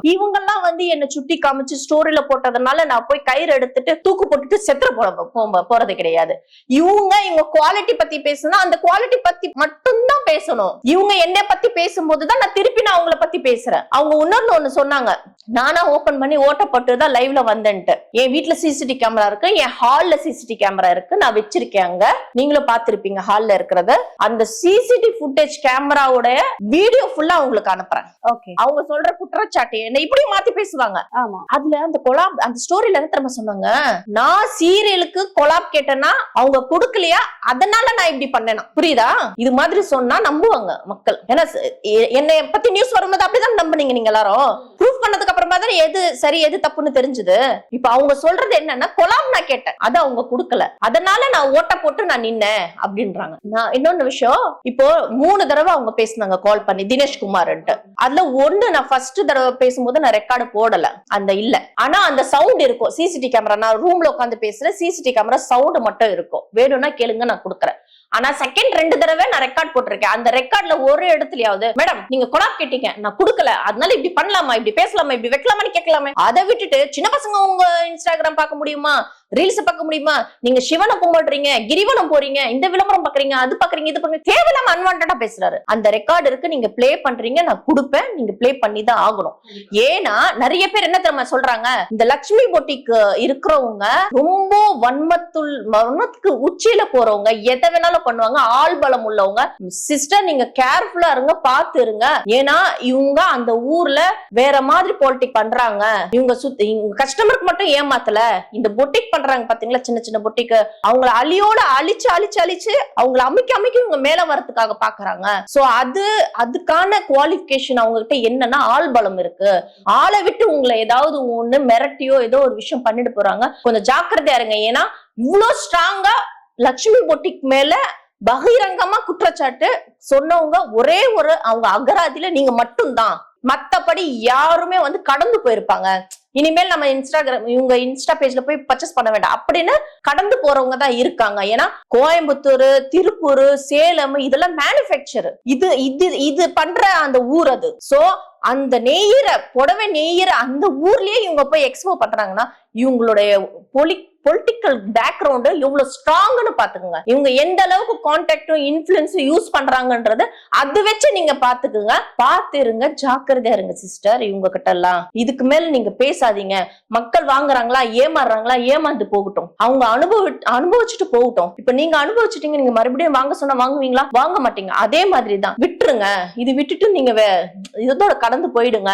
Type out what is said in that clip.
இவங்க எல்லாம் வந்து என்ன சுட்டி காமிச்சு ஸ்டோரியில போட்டதுனால நான் போய் கயிறு எடுத்துட்டு தூக்கு போட்டுட்டு செத்துற போற போ- போறது கிடையாது. இவங்க இவங்க குவாலிட்டி பத்தி பேசுனா அந்த குவாலிட்டி பத்தி மட்டும்தான் பேசணும். இவங்க என்ன பத்தி பேசும்போதுதான் நான் திருப்பி நான் அவங்கள பத்தி பேசுறேன். அவங்க இன்னொன்னு ஒண்ணு சொன்னாங்க நானா ஓபன் பண்ணி ஓட்டப்பட்டு தான் லைவ்ல வந்தேன்ட்டு. என் வீட்ல சிசிடி கேமரா இருக்கு என் ஹால்ல சிசிடி கேமரா இருக்கு நான் வச்சிருக்கேன் அங்க. நீங்களும் பாத்திருப்பீங்க ஹால்ல இருக்கிறத. அந்த சிசிடி ஃபுட்டேஜ் கேமராவோட வீடியோ ஃபுல்லா உங்களுக்கு அனுப்புறேன். ஓகே அவங்க சொல்ற குற்றச்சாட்டு என்ன இப்படி மாத்தி பேசுவாங்க. ஆமா. அதுல அந்த கொலாப் அந்த ஸ்டோரியில என்ன தெரியுமா சொன்னாங்க? நான் சீரியலுக்கு கொலாப் கேட்டேன்னா அவங்க கொடுக்கலையா? அதனால நான் இப்படி பண்ணேனா. புரியுதா? இது மாதிரி சொன்னா நம்புவாங்க மக்கள். ஏன்னா என்னை பத்தி நியூஸ் வரும்போது அப்படிதான் நம்புனீங்க நீங்க எல்லாரும்? அப்புறமா தான் எது சரி எது தப்புன்னு தெரிஞ்சது. இப்ப அவங்க சொல்றது என்னன்னா கொலாம் நான் கேட்டேன். அது அவங்க கொடுக்கல. அதனால நான் ஓட்ட போட்டு நான் நின்னேன் அப்படின்றாங்க. நான் இன்னொன்னு விஷயம் இப்போ மூணு தடவை அவங்க பேசினாங்க கால் பண்ணி தினேஷ் அதுல ஒண்ணு நான் ஃபர்ஸ்ட் தடவை பேசும்போது நான் ரெக்கார்டு போடல. அந்த இல்ல. ஆனா அந்த சவுண்ட் இருக்கும். சிசிடி கேமரா நான் ரூம்ல உட்காந்து பேசுறேன் சிசிடி கேமரா சவுண்ட் மட்டும் இருக்கும். வேணும்னா கேளுங்க நான் கொடுக்குறேன். ஆனா செகண்ட் ரெண்டு தடவை நான் ரெக்கார்ட் போட்டிருக்கேன். அந்த ரெக்கார்ட்ல ஒரு இடத்துலயாவது மேடம் நீங்க கொலாப் கேட்டீங்க நான் கொடுக்கல. அதனால இப்படி பண்ணலாமா? இப்படி பேசலாமா? இப்படி வைக்கலாமான்னு கேட்கலாமே? அதை விட்டுட்டு சின்ன பசங்க உங்க இன்ஸ்டாகிராம் பார்க்க முடியுமா? ரீல்ஸ் பார்க்க முடியுமா? நீங்க சிவனை கும்பிடுறீங்க கிரிவலம் போறீங்க இந்த விளம்பரம் பாக்குறீங்க அது பாக்குறீங்க இது பாக்குறீங்க தேவையில்லாம அன்வான்டா பேசுறாரு. அந்த ரெக்கார்டு இருக்கு நீங்க ப்ளே பண்றீங்க நான் கொடுப்பேன் நீங்க ப்ளே பண்ணி தான் ஆகணும் ஏன்னா நிறைய பேர் என்ன தெரியுமா சொல்றாங்க? இந்த லக்ஷ்மி பொட்டிக்கு இருக்கிறவங்க ரொம்ப வன்மத்துள் வன்மத்துக்கு உச்சியில போறவங்க எதை வேணாலும் பண்ணுவாங்க ஆள் பலம் உள்ளவங்க. சிஸ்டர் நீங்க கேர்ஃபுல்லா இருங்க பார்த்து இருங்க. ஏன்னா இவங்க அந்த ஊர்ல வேற மாதிரி பாலிடிக் பண்றாங்க. இவங்க சுத்தி கஸ்டமருக்கு மட்டும் ஏமாத்தல. இந்த பொட்டிக் பண்றாங்க பாத்தீங்களா? சின்ன சின்ன பொட்டிக்கு அவங்கள அழியோட அழிச்சு அழிச்சு அழிச்சு அவங்கள அமைக்க அமைக்க இவங்க மேல வரதுக்காக பாக்குறாங்க. சோ அது அதுக்கான குவாலிபிகேஷன் அவங்க கிட்ட என்னன்னா ஆள் பலம் இருக்கு. ஆளை விட்டு உங்களை ஏதாவது ஒண்ணு மிரட்டியோ ஏதோ ஒரு விஷயம் பண்ணிட்டு போறாங்க. கொஞ்சம் ஜாக்கிரதையா இருங்க. ஏன்னா இவ்வளவு ஸ்ட்ராங்கா லட்சுமி பொட்டிக்கு மேல பகிரங்கமா குற்றச்சாட்டு சொன்னவங்க ஒரே ஒரு அவங்க அகராதியில நீங்க மட்டும்தான். மத்தபடி யாருமே வந்து கடந்து போயிருப்பாங்க. இனிமேல் நம்ம இன்ஸ்டாகிராம் இவங்க இன்ஸ்டா பேஜ்ல போய் பர்ச்சேஸ் பண்ண வேண்டாம். அப்படின்னு கடந்து போறவங்க தான் இருக்காங்க. ஏன்னா கோயம்புத்தூர் திருப்பூர் சேலம் இதெல்லாம் மேனுஃபேக்சர் இது இது இது பண்ற அந்த ஊர் அது. சோ அந்த நெய்யிற புடவை நெய்யிற அந்த ஊர்லயே இவங்க போய் எக்ஸ்போ பண்றாங்கன்னா இவங்களுடைய பொலி பொலிட்டிக்கல் பேக்ரவுண்டு எவ்வளவு ஸ்ட்ராங்னு பாத்துக்கோங்க இவங்க எந்த அளவுக்கு கான்டாக்டும் இன்ஃபுளுன்ஸும் யூஸ் பண்றாங்கன்றது அது வச்சு நீங்க பாத்துக்குங்க பார்த்து இருங்க ஜாக்கிரதையா இருங்க சிஸ்டர் இவங்க கிட்ட எல்லாம் இதுக்கு மேல நீங்க பேசாதீங்க. மக்கள் வாங்குறாங்களா ஏமாறுறாங்களா ஏமாந்து போகட்டும். அவங்க அனுபவ அனுபவிச்சுட்டு போகட்டும். இப்ப நீங்க அனுபவிச்சுட்டீங்க நீங்க மறுபடியும் வாங்க சொன்னா வாங்குவீங்களா? வாங்க மாட்டீங்க. அதே மாதிரி தான் விட்டுருங்க. இது விட்டுட்டு நீங்க வே- இதோட கடந்து போயிடுங்க.